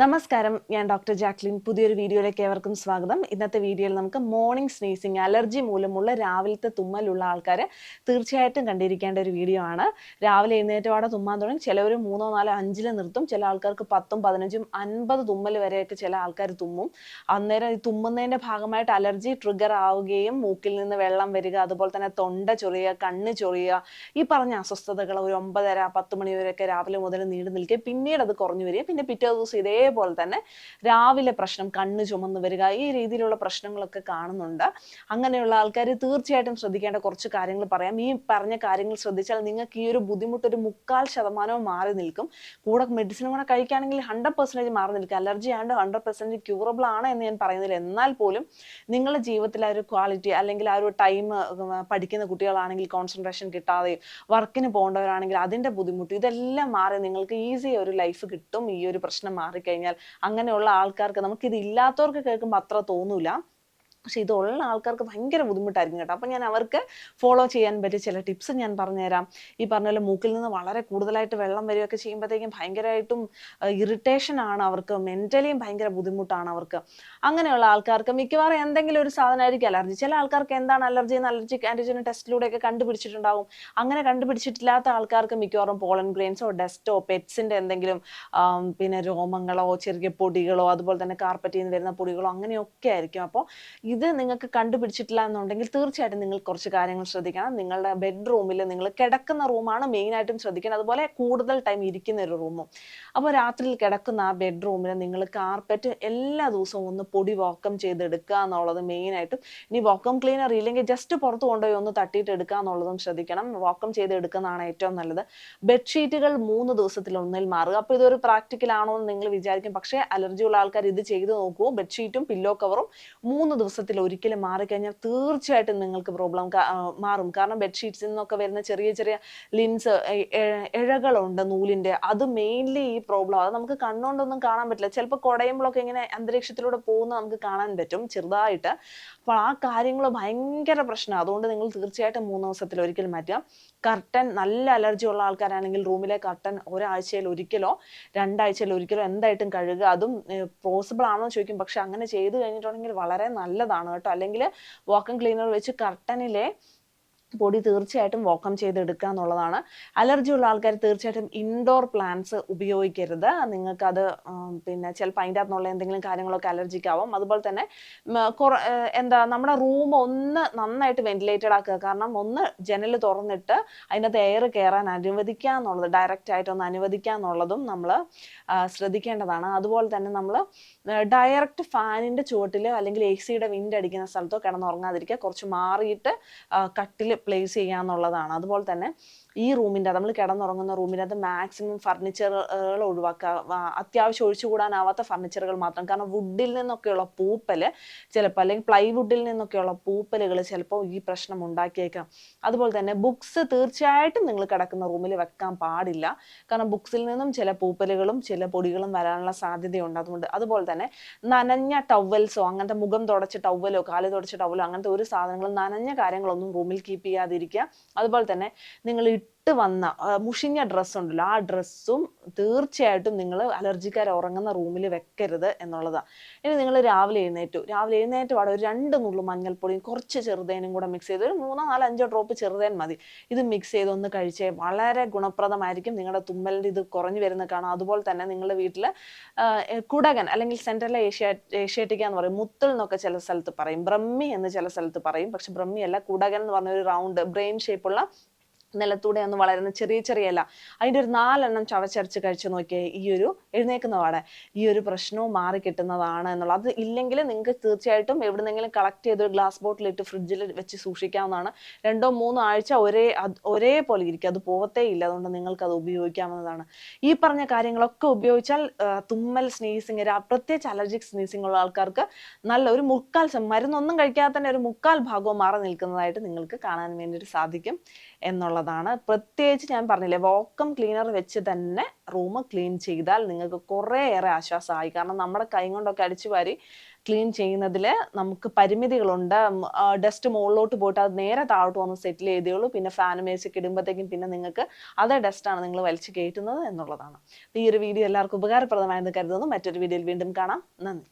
നമസ്കാരം. ഞാൻ doctor Jacqueline. പുതിയൊരു വീഡിയോയിലേക്ക് ഏവർക്കും സ്വാഗതം. ഇന്നത്തെ വീഡിയോയിൽ നമുക്ക് മോർണിംഗ് സ്നീസിങ് അലർജി മൂലമുള്ള രാവിലത്തെ തുമ്മലുള്ള ആൾക്കാർ തീർച്ചയായിട്ടും കണ്ടിരിക്കേണ്ട ഒരു വീഡിയോ ആണ്. രാവിലെ എഴുന്നേറ്റപാടെ തുമ്മാൻ തുടങ്ങി. ചിലവർ മൂന്നോ നാലോ അഞ്ചിൽ നിർത്തും. ചില ആൾക്കാർക്ക് പത്തും പതിനഞ്ചും അൻപത് തുമ്മൽ വരെയൊക്കെ ചില ആൾക്കാർ തുമ്മും. അന്നേരം ഈ തുമ്മുന്നതിന്റെ ഭാഗമായിട്ട് അലർജി ട്രിഗർ ആവുകയും മൂക്കിൽ നിന്ന് വെള്ളം വരിക അതുപോലെ തന്നെ തൊണ്ട ചൊറിയുക കണ്ണ് ചൊറിയുക ഈ പറഞ്ഞ അസ്വസ്ഥതകൾ ഒരു ഒമ്പതര പത്ത് മണി വരെയൊക്കെ രാവിലെ മുതൽ നീണ്ടു നിൽക്കുക. പിന്നീട് അത് കുറഞ്ഞു വരിക. പിന്നെ പിറ്റേ ദിവസം ഇതേപോലെ തന്നെ രാവിലെ പ്രശ്നം കണ്ണ് ചുമന്ന് വരിക ഈ രീതിയിലുള്ള പ്രശ്നങ്ങളൊക്കെ കാണുന്നുണ്ട്. അങ്ങനെയുള്ള ആൾക്കാർ തീർച്ചയായിട്ടും ശ്രദ്ധിക്കേണ്ട കുറച്ച് കാര്യങ്ങൾ പറയാം. ഈ പറഞ്ഞ കാര്യങ്ങൾ ശ്രദ്ധിച്ചാൽ നിങ്ങൾക്ക് ഈ ഒരു ബുദ്ധിമുട്ട് ഒരു മുക്കാൽ ശതമാനവും മാറി നിൽക്കും. കൂടെ മെഡിസിൻ കൂടെ കഴിക്കുകയാണെങ്കിൽ ഹൺഡ്രഡ് പെർസെന്റേജ് മാറി നിൽക്കും. അലർജി ആണ്ട് ഹൺഡ്രഡ് പെർസെന്റ് ക്യൂറബിൾ ആണ് എന്ന് ഞാൻ പറയുന്നില്ല. എന്നാൽ പോലും നിങ്ങളുടെ ജീവിതത്തിൽ ആ ഒരു ക്വാളിറ്റി അല്ലെങ്കിൽ ആ ഒരു ടൈം പഠിക്കുന്ന കുട്ടികളാണെങ്കിൽ കോൺസെൻട്രേഷൻ കിട്ടാതെയും വർക്കിന് പോകേണ്ടവരാണെങ്കിൽ അതിന്റെ ബുദ്ധിമുട്ട് ഇതെല്ലാം മാറി നിങ്ങൾക്ക് ഈസി ഒരു ലൈഫ് കിട്ടും. ഈ ഒരു പ്രശ്നം മാറിക്കഴിഞ്ഞാൽ. അങ്ങനെയുള്ള ആൾക്കാർക്ക് നമുക്ക് ഇത് ഇല്ലാത്തവർക്ക് കേൾക്കുമ്പോൾ അത്ര തോന്നൂല. പക്ഷെ ഇതുള്ള ആൾക്കാർക്ക് ഭയങ്കര ബുദ്ധിമുട്ടായിരിക്കും കേട്ടോ. അപ്പം ഞാൻ അവർക്ക് ഫോളോ ചെയ്യാൻ പറ്റിയ ചില ടിപ്സ് ഞാൻ പറഞ്ഞുതരാം. ഈ പറഞ്ഞ പോലെ മൂക്കിൽ നിന്ന് വളരെ കൂടുതലായിട്ട് വെള്ളം വരികയൊക്കെ ചെയ്യുമ്പോഴത്തേക്കും ഭയങ്കരമായിട്ടും ഇറിറ്റേഷൻ ആണ് അവർക്ക്. മെന്റലിയും ഭയങ്കര ബുദ്ധിമുട്ടാണ് അവർക്ക്. അങ്ങനെയുള്ള ആൾക്കാർക്ക് മിക്കവാറും എന്തെങ്കിലും ഒരു സാധനമായിരിക്കും അലർജി ചില ആൾക്കാർക്ക് എന്താണ് അലർജി എന്ന് അലർജി ആന്റിജൻ ടെസ്റ്റിലൂടെയൊക്കെ കണ്ടുപിടിച്ചിട്ടുണ്ടാവും. അങ്ങനെ കണ്ടുപിടിച്ചിട്ടില്ലാത്ത ആൾക്കാർക്ക് മിക്കവാറും പോളൻ ഗ്രെയിൻസോ ഡസ്റ്റോ പെറ്റ്സിന്റെ എന്തെങ്കിലും പിന്നെ രോമങ്ങളോ ചെറിയ പൊടികളോ അതുപോലെ തന്നെ കാർപ്പറ്റിൽ നിന്ന് വരുന്ന പൊടികളോ അങ്ങനെയൊക്കെ ആയിരിക്കും. അപ്പോൾ ഇത് നിങ്ങൾക്ക് കണ്ടുപിടിച്ചിട്ടില്ല എന്നുണ്ടെങ്കിൽ തീർച്ചയായിട്ടും നിങ്ങൾ കുറച്ച് കാര്യങ്ങൾ ശ്രദ്ധിക്കണം. നിങ്ങളുടെ ബെഡ്റൂമിൽ നിങ്ങൾ കിടക്കുന്ന റൂമാണ് മെയിനായിട്ടും ശ്രദ്ധിക്കണം. അതുപോലെ കൂടുതൽ ടൈം ഇരിക്കുന്ന ഒരു റൂമും അപ്പോൾ രാത്രിയിൽ കിടക്കുന്ന ആ ബെഡ്റൂമിൽ നിങ്ങൾ കാർപ്പറ്റ് എല്ലാ ദിവസവും ഒന്ന് പൊടി വാക്കം ചെയ്തെടുക്കുക എന്നുള്ളത് മെയിനായിട്ടും ഇനി വാക്കം ക്ലീനർ ഇല്ലെങ്കിൽ ജസ്റ്റ് പുറത്ത് കൊണ്ടുപോയി ഒന്ന് തട്ടിയിട്ട് എടുക്കുക എന്നുള്ളതും ശ്രദ്ധിക്കണം. വാക്കം ചെയ്തെടുക്കുന്നതാണ് ഏറ്റവും നല്ലത്. ബെഡ്ഷീറ്റുകൾ മൂന്ന് ദിവസത്തിൽ ഒന്നിൽ മാറുക. അപ്പോൾ ഇതൊരു പ്രാക്ടിക്കൽ ആണോ എന്ന് നിങ്ങൾ വിചാരിക്കും. പക്ഷേ അലർജിയുള്ള ആൾക്കാർ ഇത് ചെയ്തു നോക്കൂ. ബെഡ്ഷീറ്റും പില്ലോ കവറും മൂന്ന് ദിവസത്തിൽ ഒരിക്കലും മാറിക്കഴിഞ്ഞാൽ തീർച്ചയായിട്ടും നിങ്ങൾക്ക് പ്രോബ്ലം മാറും. കാരണം ബെഡ്ഷീറ്റ്സിൽ നിന്നൊക്കെ വരുന്ന ചെറിയ ചെറിയ ലിൻസ് ഇഴകളുണ്ട് നൂലിന്റെ. അത് മെയിൻലി ഈ പ്രോബ്ലം അത് നമുക്ക് കണ്ണുകൊണ്ടൊന്നും കാണാൻ പറ്റില്ല. ചിലപ്പോൾ കുടയുമ്പോഴൊക്കെ ഇങ്ങനെ അന്തരീക്ഷത്തിലൂടെ പോകുന്ന നമുക്ക് കാണാൻ പറ്റും ചെറുതായിട്ട്. അപ്പോൾ ആ കാര്യങ്ങൾ ഭയങ്കര പ്രശ്നമാണ്. അതുകൊണ്ട് നിങ്ങൾ തീർച്ചയായിട്ടും മൂന്ന് ദിവസത്തിൽ ഒരിക്കൽ മാറ്റുക. കർട്ടൻ നല്ല അലർജി ഉള്ള ആൾക്കാരാണെങ്കിൽ റൂമിലെ കർട്ടൻ ഒരാഴ്ചയിൽ ഒരിക്കലോ രണ്ടാഴ്ചയിൽ ഒരിക്കലോ എന്തായിട്ടും കഴുകുക. അതും പോസിബിൾ ആണോ ചോദിക്കും. പക്ഷെ അങ്ങനെ ചെയ്തു കഴിഞ്ഞിട്ടുണ്ടെങ്കിൽ വളരെ നല്ലതാണ്. കേട്ടോ. അല്ലെങ്കിൽ വാക്കിംഗ് ക്ലീനർ വെച്ച് കർട്ടനിലെ പൊടി തീർച്ചയായിട്ടും വോക്കം ചെയ്തെടുക്കുക എന്നുള്ളതാണ്. അലർജി ഉള്ള ആൾക്കാർ തീർച്ചയായിട്ടും ഇൻഡോർ പ്ലാന്റ്സ് ഉപയോഗിക്കരുത്. നിങ്ങൾക്കത് പിന്നെ ചിലപ്പോൾ അതിന്റെ അകത്തുനിന്നുള്ള എന്തെങ്കിലും കാര്യങ്ങളൊക്കെ അലർജിക്ക് ആവും. അതുപോലെ തന്നെ എന്താ നമ്മുടെ റൂം ഒന്ന് നന്നായിട്ട് വെന്റിലേറ്റഡ് ആക്കുക. കാരണം ഒന്ന് ജനൽ തുറന്നിട്ട് അതിനകത്ത് എയർ കയറാൻ അനുവദിക്കുക എന്നുള്ളത് ഡയറക്റ്റ് ആയിട്ട് ഒന്ന് അനുവദിക്കുക എന്നുള്ളതും നമ്മൾ ശ്രദ്ധിക്കേണ്ടതാണ്. അതുപോലെ തന്നെ നമ്മൾ ഡയറക്റ്റ് ഫാനിന്റെ ചുവട്ടിൽ അല്ലെങ്കിൽ എ സിയുടെ വിൻഡ് അടിക്കുന്ന സ്ഥലത്തോ കിടന്നുറങ്ങാതിരിക്കുക. കുറച്ച് മാറിയിട്ട് കട്ടിൽ പ്ലേസ് ചെയ്യുക എന്നുള്ളതാണ് അതുപോലെ തന്നെ ഈ റൂമിന്റെ നമ്മൾ കിടന്നുറങ്ങുന്ന റൂമിന്റെ അത് മാക്സിമം ഫർണിച്ചറുകൾ ഒഴിവാക്കുക അത്യാവശ്യം ഒഴിച്ചുകൂടാനാവാത്ത ഫർണിച്ചറുകൾ മാത്രം. കാരണം വുഡിൽ നിന്നൊക്കെയുള്ള പൂപ്പൽ ചിലപ്പോൾ അല്ലെങ്കിൽ പ്ലൈവുഡിൽ നിന്നൊക്കെയുള്ള പൂപ്പലുകൾ ചിലപ്പോൾ ഈ പ്രശ്നം ഉണ്ടാക്കിയേക്കാം. അതുപോലെ തന്നെ ബുക്സ് തീർച്ചയായിട്ടും നിങ്ങൾ കിടക്കുന്ന റൂമിൽ വെക്കാൻ പാടില്ല. കാരണം ബുക്സിൽ നിന്നും ചില പൂപ്പലുകളും ചില പൊടികളും വരാനുള്ള സാധ്യതയുണ്ട് അതുകൊണ്ട്. അതുപോലെ തന്നെ നനഞ്ഞ ടവൽസോ അങ്ങനത്തെ മുഖം തുടച്ച ടവലോ കാൽ തുടച്ച ടവലോ അങ്ങനത്തെ ഒരു സാധനങ്ങളും നനഞ്ഞ കാര്യങ്ങളൊന്നും റൂമിൽ കീപ്പ് ചെയ്യാതിരിക്കുക. അതുപോലെ തന്നെ നിങ്ങൾ ഇട്ട് വന്ന മുഷിഞ്ഞ ഡ്രസ്സ് ഉണ്ടല്ലോ ആ ഡ്രസ്സും തീർച്ചയായിട്ടും നിങ്ങൾ അലർജിക്കാർ ഉറങ്ങുന്ന റൂമിൽ വെക്കരുത് എന്നുള്ളതാണ് ഇനി നിങ്ങൾ രാവിലെ എഴുന്നേറ്റു. രാവിലെ എഴുന്നേറ്റ് പാടെ ഒരു രണ്ട് നുള്ളു മഞ്ഞൾപ്പൊടിയും കുറച്ച് ചെറുതേനും കൂടെ മിക്സ് ചെയ്ത് ഒരു മൂന്നോ നാലോ അഞ്ചോ ഡ്രോപ്പ് ചെറുതേൻ മതി. ഇത് മിക്സ് ചെയ്ത് ഒന്ന് കഴിച്ചേ വളരെ ഗുണപ്രദമായിരിക്കും നിങ്ങളുടെ തുമ്മലിന്റെ ഇത് കുറഞ്ഞു വരുന്ന കാണാം അതുപോലെ തന്നെ നിങ്ങളുടെ വീട്ടിൽ കുടകൻ അല്ലെങ്കിൽ സെൻട്രൽ ഏഷ്യ ഏഷ്യാറ്റിക്ക എന്ന് പറയും മുത്തൽ എന്നൊക്കെ ചില സ്ഥലത്ത് പറയും ബ്രഹ്മി എന്ന് ചില സ്ഥലത്ത് പറയും. പക്ഷെ ബ്രഹ്മി അല്ല കുടകൻ എന്ന് പറഞ്ഞ ഒരു റൗണ്ട് ബ്രെയിൻ ഷേപ്പുള്ള നിലത്തൂടെ ഒന്ന് വളരുന്ന ചെറിയ ചെറിയ ഇല. അതിന്റെ ഒരു നാലെണ്ണം ചവച്ചരച്ച് കഴിച്ചു നോക്കിയാൽ ഈ ഒരു എഴുന്നേക്കുന്ന പാടെ ഈ ഒരു പ്രശ്നവും മാറി കിട്ടുന്നതാണ് എന്നുള്ളത്. അത് ഇല്ലെങ്കിൽ നിങ്ങൾക്ക് തീർച്ചയായിട്ടും എവിടുന്നെങ്കിലും കളക്ട് ചെയ്ത് ഒരു ഗ്ലാസ് ബോട്ടിലിട്ട് ഫ്രിഡ്ജിൽ വെച്ച് സൂക്ഷിക്കാവുന്നതാണ്. രണ്ടോ മൂന്നോ ആഴ്ച ഒരേ ഒരേപോലെ ഇരിക്കും. അത് പോവത്തേ ഇല്ല. അതുകൊണ്ട് നിങ്ങൾക്ക് അത് ഉപയോഗിക്കാവുന്നതാണ്. ഈ പറഞ്ഞ കാര്യങ്ങളൊക്കെ ഉപയോഗിച്ചാൽ തുമ്മൽ സ്നീസിങ് പ്രത്യേകിച്ച് അലർജിക് സ്നീസിങ് ഉള്ള ആൾക്കാർക്ക് നല്ല ഒരു മുക്കാൽ മരുന്നൊന്നും കഴിക്കാതെ തന്നെ ഒരു മുക്കാൽ ഭാഗവും മാറി നിൽക്കുന്നതായിട്ട് നിങ്ങൾക്ക് കാണാൻ വേണ്ടിയിട്ട് സാധിക്കും. എന്നുള്ളതാണ്. പ്രത്യേകിച്ച് ഞാൻ പറഞ്ഞില്ലേ വോക്കം ക്ലീനർ വെച്ച് തന്നെ റൂം ക്ലീൻ ചെയ്താൽ നിങ്ങൾക്ക് കുറേയേറെ ആശ്വാസമായി. കാരണം നമ്മുടെ കൈ കൊണ്ടൊക്കെ അടിച്ചു വാരി ക്ലീൻ ചെയ്യുന്നതിൽ നമുക്ക് പരിമിതികളുണ്ട്. ഡസ്റ്റ് മുകളിലോട്ട് പോയിട്ട് അത് നേരെ താഴോട്ട് വന്ന് സെറ്റിൽ ചെയ്തേയുള്ളൂ പിന്നെ ഫാനും ഒക്കെ ഇടുമ്പോഴത്തേക്കും പിന്നെ നിങ്ങൾക്ക് അതേ ഡസ്റ്റാണ് നിങ്ങൾ വലിച്ചു കയറ്റുന്നത് എന്നുള്ളതാണ്. ഈ ഒരു വീഡിയോ എല്ലാവർക്കും ഉപകാരപ്രദമായെന്ന് കരുതുന്നു. മറ്റൊരു വീഡിയോയിൽ വീണ്ടും കാണാം. നന്ദി.